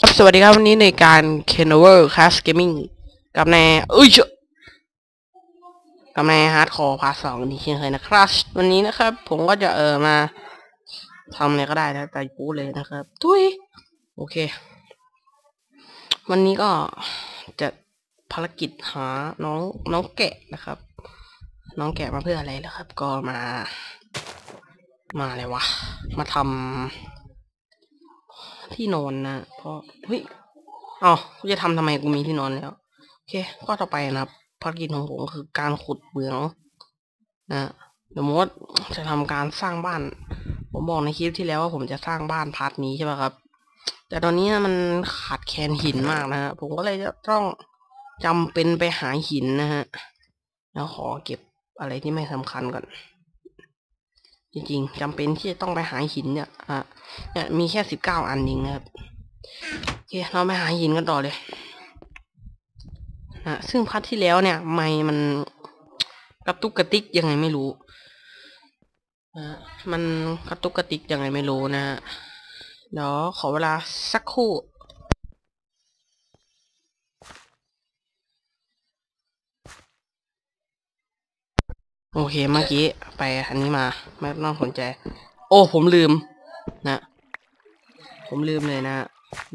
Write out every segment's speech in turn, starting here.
ครับสวัสดีครับวันนี้ในการ k e n o v e r Class Gaming กับในเอ้ยเจ้ากับใน Hardcore Part 2กันอีกเช่นเคยนะครับ วันนี้นะครับ ผมก็จะเออมาทำอะไรก็ได้นะแต่ปูเลยนะครับทุยโอเค วันนี้ก็จะภารกิจหาน้องน้องแกะนะครับ น้องแกะมาเพื่ออะไรล่ะครับ ก็มา มาอะไรวะ มาทำ ที่นอนนะเพราะเฮ้ยอ๋อกูจะทำทำไมกูมีที่นอนแล้วโอเคก็ต่อไปนะครับภารกิจของผมคือการขุดเหมืองนะเดี๋ยวมดจะทำการสร้างบ้าน ผมบอกในคลิปที่แล้วว่าผมจะสร้างบ้านพาร์ทนี้ใช่ป่ะครับ แต่ตอนนี้มันขาดแคลนหินมากนะฮะผมก็เลยจะต้องจำเป็นไปหาหินนะฮะแล้วขอเก็บอะไรที่ไม่สำคัญก่อน จริงๆจำเป็นที่จะต้องไปหาหินเนี่ยอะเนี่ยมีแค่สิบเก้าอันเองนะครับโอเคเราไปหาหินกันต่อเลยนะซึ่งพัทที่แล้วเนี่ย ไม่มันกระตุกกระติกยังไงไม่รู้นะมันกระตุกกระติกยังไงไม่รู้นะฮะเดี๋ยวขอเวลาสักครู่ โอเคเมื่อกี้ไปอันนี้มาไม่ต้องสนใจ โอ้ผมลืมนะ ผมลืมเลยนะ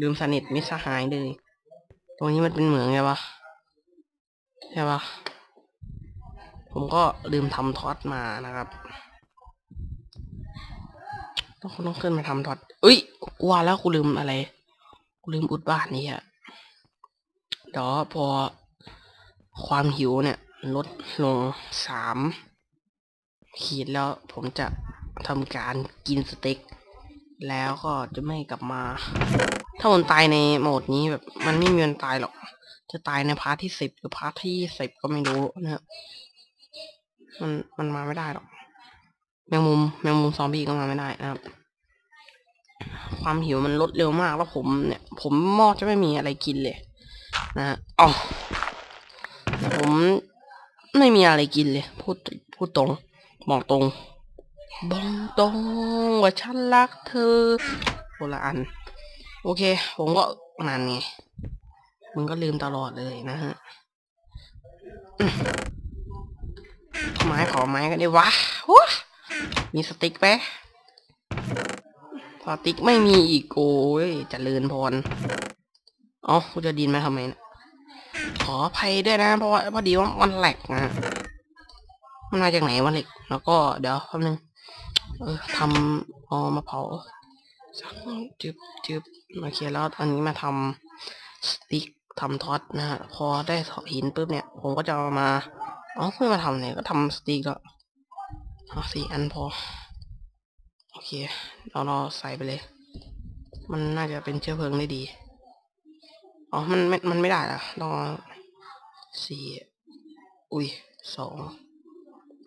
ลืมสนิทมิสหายเลย ตรงนี้มันเป็นเหมืองไงวะใช่ปะผมก็ลืมทำท็อตมานะครับ ต้องต้องขึ้นมาทำท็อตเอ้ยว่าแล้วกูลืมอะไรกูลืมอุดบ้านนี่อะเดี๋ยวพอความหิวเนี่ย ลดลงสามขีดแล้วผมจะทำการกินสเต็ก แล้วก็จะไม่กลับมา ถ้าผมตายในโหมดนี้แบบมันไม่มีวันตายหรอก จะตายในพาร์ทที่สิบหรือพาร์ทที่สิบก็ไม่รู้นะครับมันมันมาไม่ได้หรอก แมงมุมแมงมุมซอมบี้ก็มาไม่ได้นะครับ ความหิวมันลดเร็วมากแล้วผมเนี่ย ผมมอดจะไม่มีอะไรกินเลย นะอ๋อผม ไม่มีอะไรกินเลย พูดพูดตรงบอกตรงบอกตรงว่าฉันรักเธอคนละอัน โอเค ผมก็นานไงมึงก็ลืมตลอดเลยนะฮะอืมไม้ขอไม้กันดีวะว้ามีสติ๊กไหมสติ๊กไม่มีอีกโอ้ยจะเลินพร เอ๋อกูจะดินมาทำไมนะ ออภัยด้วยนะ เพราะว่าพอดีว่ามันแหลกนะมันมาจากไหนวะเหล็ก แล้วก็เดี๋ยวแป๊บนึงเออทำเอามาเผาสักจึบจึบโอเคแล้วอันนี้มาทำสติ๊กทำท็อตนะฮะพอได้หินปุ๊บเนี่ย ผมก็จะเอามาอ๋อไม่มาทำเลยก็ทำสติ๊กแล้วสี่อันพอ โอเคเราเราใส่ไปเลย มันน่าจะเป็นเชื้อเพลิงได้ดี อ๋อ มันไม่มันไม่ได้ละต้อง สี่อุ้ยสอง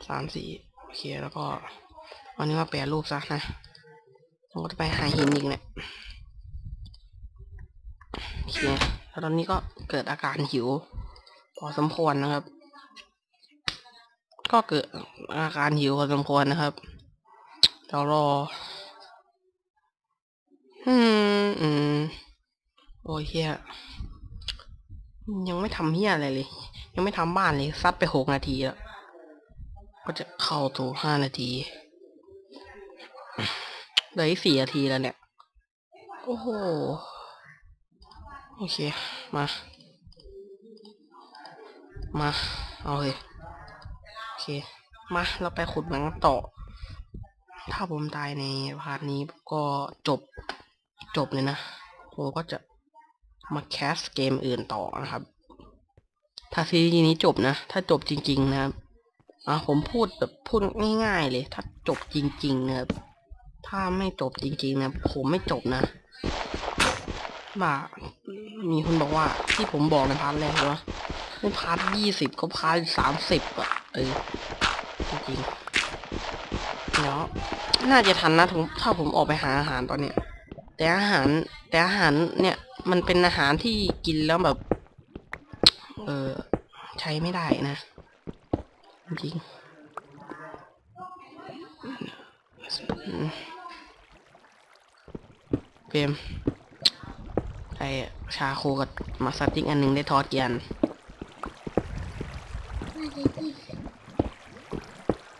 สามสี่โอเคแล้วก็อันนี้มาแปรรูปซะนะผมก็จะไปหาหินอีกเนี่ยโอเคแล้วตอนนี้ก็เกิดอาการหิวพอสมควรนะครับ ก็เกิดอาการหิวพอสมควรนะครับเดี๋ยวรออืมอืมโอ้ยเฮีย ยังไม่ทำเฮียอะไรเลย ยังไม่ทำบ้านเลยซัดไปหกนาทีแล้ว ก็จะเข้าตัวห้านาทีเหลืออีกสี่นาทีแล้วเนี่ย โอ้โห โอเค มา มา เอาเลย โอเค มา เราไปขุดเหมืองต่อ ถ้าผมตายในพาร์ทนี้ก็จบ จบเลยนะ ผมก็จะ มาแคสเกมอื่นต่อนะครับ ถ้าซีรีส์นี้จบนะ ถ้าจบจริง ๆ นะครับอะผมพูดแบบพูดง่ายๆเลย ถ้าจบจริงๆนะครับ ถ้าไม่จบจริงๆนะผมไม่จบนะบ่ามีคนบอกว่าที่ผมบอกในพาร์ทแรกว่าไม่พาร์ทยี่สิบก็พาร์ทสามสิบอะเออจริงๆแล้วน่าจะทันนะถ้าผมออกไปหาอาหารตอนเนี้ยแต่อาหารแต่อาหารเนี่ย มันเป็นอาหารที่กินแล้วแบบ เออใช้ไม่ได้นะ จริงเฟรมได้ชาโคกับมาสติกอันหนึ่งได้ทอดเกียนน่าจะดี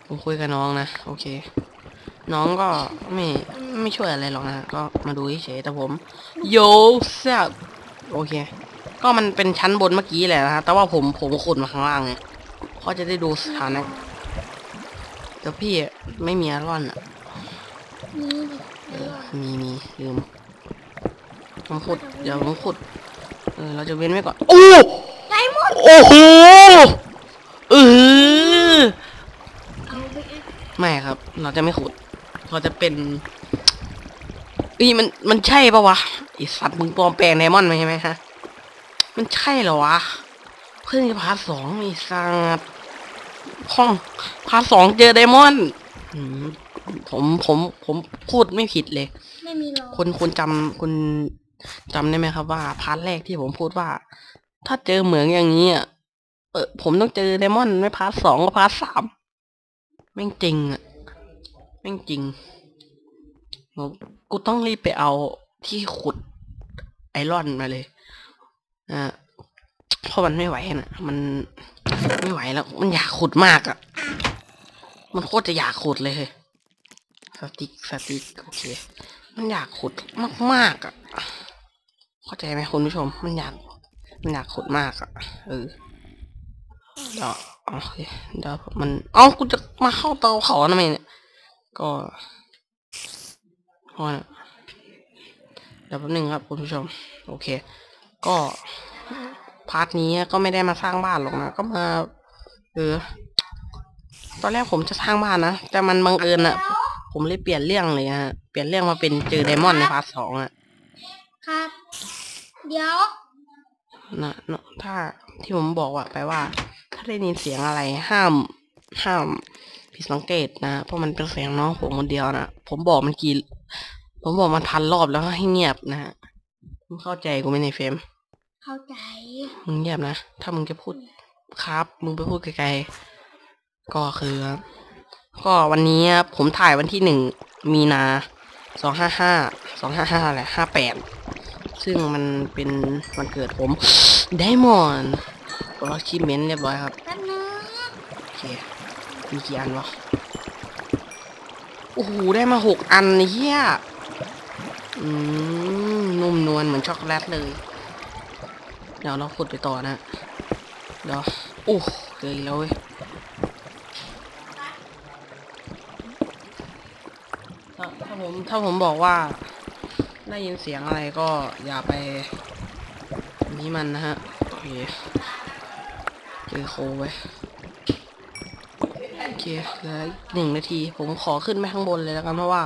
ผมคุยกับน้องนะ โอเค น้องก็ไม่ไม่ช่วยอะไรหรอกนะ ก็มาดูเฉยๆแต่ผม โยแซบโอเค ก็มันเป็นชั้นบนเมื่อกี้แหละนะฮะแต่ว่าผมผมขุดมาข้างล่างไงเขาจะได้ดูสถานะแต่พี่ไม่มีอารอนอะนี่ดิเออมีมีลืมผมขุดเดี๋ยวผมขุดเออเราจะเว้นไว้ก่อน โอ้ไดมอนด์โอ้โหเออเอาไปเองไม่ครับ เราจะไม่ขุด เราจะเป็นอีมันมันใช่ปะวะไอสัตว์มึงปลอมแปลงไดมอนด์มาใช่ไหมฮะ มันใช่เหรอวะ เพิ่งจะพาร์ทสองไอสัตว์ห้องพาร์ทสองเจอไดมอนด์อืมผมผมผมพูดไม่ผิดเลย ไม่มีหรอกคุณคุณจำคุณจำได้ไหมครับว่าพาร์ทแรกที่ผมพูดว่า ถ้าเจอเหมืองอย่างนี้อะเออผมต้องเจอไดมอนด์ไม่พาร์ทสองก็พาร์ทสามแม่งจริงอะ แม่งจริงผมกูต้องรีบไปเอาที่ขุดไอรอนมาเลยอ่าเพราะมันไม่ไหวนะมันไม่ไหวแล้ว มันอยากขุดมากอะ มันโคตรจะอยากขุดเลยสติกสติกโอเค มันอยากขุดมากๆอะ เข้าใจไหมคุณผู้ชม มันอยาก มันอยากขุดมากอะ เออเดี๋ยวโอเคเดี๋ยวมัน เอ้ากูจะมาเข้าเตาเผาทำไมเนี่ย ก็พอนะเดี๋ยวแป๊บนึงครับคุณผู้ชม โอเค ก็พาร์ทนี้ก็ไม่ได้มาสร้างบ้านหรอกนะ ก็มาเออตอนแรกผมจะสร้างบ้านนะ แต่มันบังเอิญอะผมเลยเปลี่ยนเรื่องเลยฮะ เปลี่ยนเรื่องมาเป็นเจอไดมอนด์ในพาร์ทสองอะครับ เดี๋ยวนะเนอะถ้าที่ผมบอกว่าไปว่า ถ้าได้ยินเสียงอะไรห้าม ห้าม ผิดสังเกตนะเพราะมันเป็นเสียงน้องผมคนเดียวนะผมบอกมันกี่ ผมบอกมันพันรอบแล้วให้เงียบนะฮะมึงเข้าใจกูไหมในเฟรมเข้าใจมึงเงียบนะถ้ามึงจะพูดครับ มึงไปพูดไกลๆก็คือ ก็วันนี้ผมถ่ายวันที่หนึ่งมีนาสองห้าห้าสองห้าห้าแหละห้าแปดซึ่งมันเป็นวันเกิดผมไดมอนด์รอชิมเมนต์เรียบร้อยครับแป๊บนึงโอเค มีกี่อันวะ โอ้โห ได้มาหกอันเฮียอืมนุ่มนวลเหมือนช็อกโกแลตเลย เดี๋ยวเราขุดไปต่อนะ เดี๋ยว โอ้เจออีกแล้วเว้ยถ้าถ้าผมถ้าผมบอกว่า ได้ยินเสียงอะไรก็อย่าไปนี้มันนะฮะ โอเคเจอโคไว้ เคเหลือหนึ่งนาที ผมขอขึ้นไปข้างบนเลยแล้วกันเพราะว่า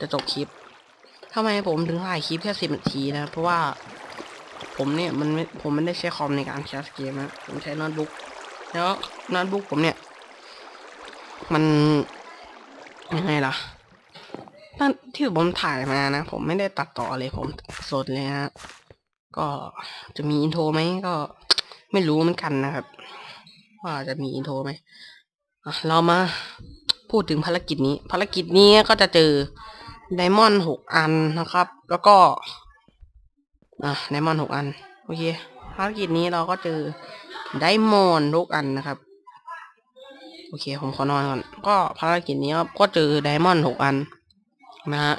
จะจบคลิปทำไมผมถึงถ่ายคลิปแค่สิบนาทีนะ เพราะว่าผมเนี่ยมันผมไม่ได้ใช้คอมในการแคสเกมนะผมใช้โน้ตบุ๊กแล้วโน้ตบุ๊กผมเนี่ย มันยังไงล่ะตั้งที่ผมถ่ายมานะ ผมไม่ได้ตัดต่อเลยผมสดเลยฮะก็จะมีอินโทรไหมก็ไม่รู้เหมือนกันนะครับ ว่าจะมีอินโทรไหม เรามาพูดถึงภารกิจนี้ ภารกิจนี้ก็จะเจอไดมอนด์หกอันนะครับ แล้วก็อะไดมอนด์หกอัน โอเค ภารกิจนี้เราก็เจอไดมอนด์ทุกอันนะครับ โอเค ผมขอนอนก่อน ก็ภารกิจนี้ก็เจอไดมอนด์หกอันนะฮะ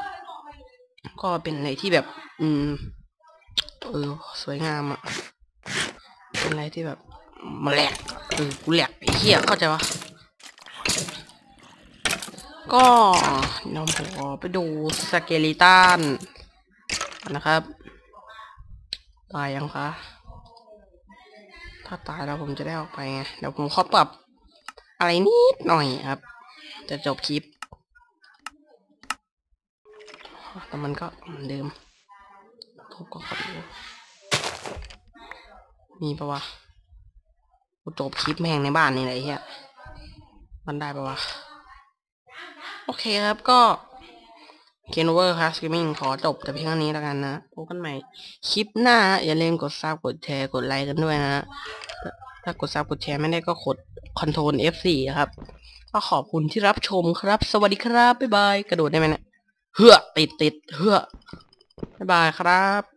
ก็เป็นอะไรที่แบบ อืม เออ สวยงามอะเป็นอะไรที่แบบมาแหลกเออกูแหลกไอ้เหี้ยเข้าใจปะ ก็นำผมไปดูสเกลิตันนะครับ ตายยังคะ ถ้าตายแล้วผมจะได้ออกไปไงเดี๋ยวผมขอปรับอะไรนิดหน่อยครับ จะจบคลิป แต่มันก็เหมือนเดิมทุบก็ขอดูมีปะวะกูจบคลิปแม่งในบ้านนี่แหละเฮียมันได้ปะวะ โอเคครับก็เคนเวอร์ครับสกิมมิ่งขอจบแต่เพียงเท่านี้แล้วกันนะพบกันใหม่คลิปหน้า อย่าลืมกดซับกดแชร์กดไลค์กันด้วยนะ ถ้ากดซับกดแชร์ไม่ได้ก็กดคอนโทรล F4 ครับ ก็ขอบคุณที่รับชมครับ สวัสดีครับ บ๊ายบาย กระโดดได้ไหมเนี่ยเฮือติดติดเฮือบ๊ายบายครับ